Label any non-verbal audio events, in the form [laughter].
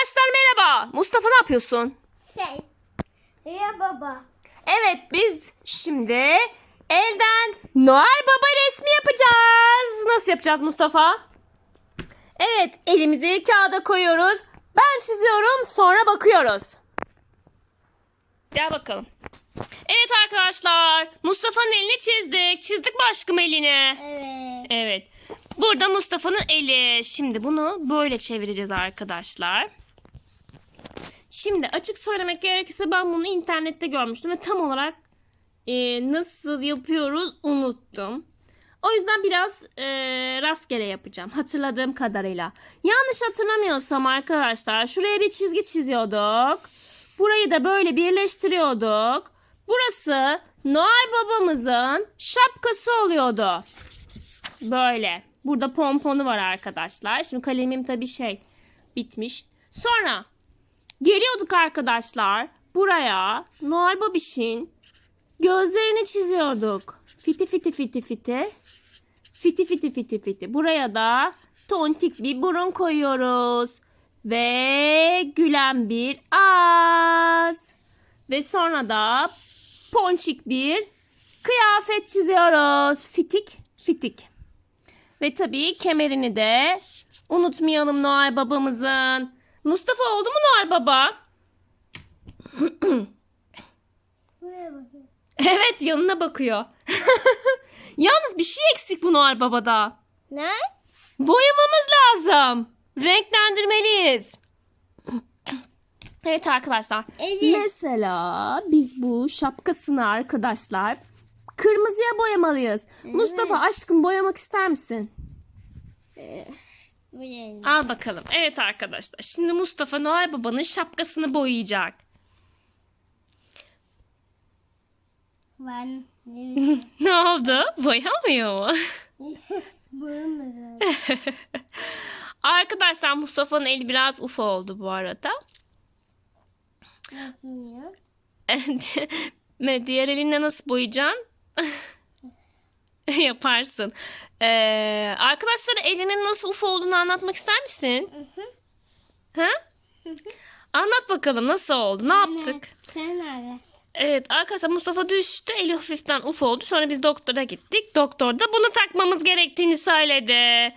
Arkadaşlar merhaba. Mustafa ne yapıyorsun? Şey. Ya baba. Evet biz şimdi elden Noel Baba resmi yapacağız. Nasıl yapacağız Mustafa? Evet elimizi kağıda koyuyoruz. Ben çiziyorum sonra bakıyoruz. Gel bakalım. Evet arkadaşlar Mustafa'nın elini çizdik. Çizdik mi aşkım elini? Evet. Evet. Burada Mustafa'nın eli. Şimdi bunu böyle çevireceğiz arkadaşlar. Şimdi açık söylemek gerekirse ben bunu internette görmüştüm ve tam olarak e, nasıl yapıyoruz unuttum. O yüzden biraz e, rastgele yapacağım hatırladığım kadarıyla. Yanlış hatırlamıyorsam arkadaşlar şuraya bir çizgi çiziyorduk. Burayı da böyle birleştiriyorduk. Burası Noel babamızın şapkası oluyordu. Böyle. Burada pomponu var arkadaşlar. Şimdi kalemim tabii şey bitmiş. Sonra geliyorduk arkadaşlar. Buraya Noel Babiş'in gözlerini çiziyorduk. Fiti fiti fiti fiti. Fiti fiti fiti fiti. Buraya da tontik bir burun koyuyoruz. Ve gülen bir ağız. Ve sonra da ponçik bir kıyafet çiziyoruz. Fitik fitik. Ve tabii kemerini de unutmayalım Noel babamızın. Mustafa oldu mu Noel baba? Evet yanına bakıyor. [laughs] Yalnız bir şey eksik bu Noel babada. Ne? Boyamamız lazım. Renklendirmeliyiz. Evet arkadaşlar. Elif. Mesela biz bu şapkasını arkadaşlar kırmızıya boyamalıyız. Mustafa aşkım boyamak ister misin? Buraya. Al bakalım. Evet arkadaşlar. Şimdi Mustafa Noel Baba'nın şapkasını boyayacak. Ben ne [laughs] ne oldu? Boyamıyor mu? [laughs] Burun [laughs] arkadaşlar Mustafa'nın eli biraz uf oldu bu arada. Yapmıyor. Ve Diğer elinle nasıl boyayacaksın? [laughs] Yaparsın. Ee, arkadaşlara elinin nasıl uf olduğunu anlatmak ister misin? ha? Anlat bakalım nasıl oldu? Ne yaptık? Sen nerede? Evet arkadaşlar Mustafa düştü. Eli hafiften uf oldu. Sonra biz doktora gittik. Doktor da bunu takmamız gerektiğini söyledi.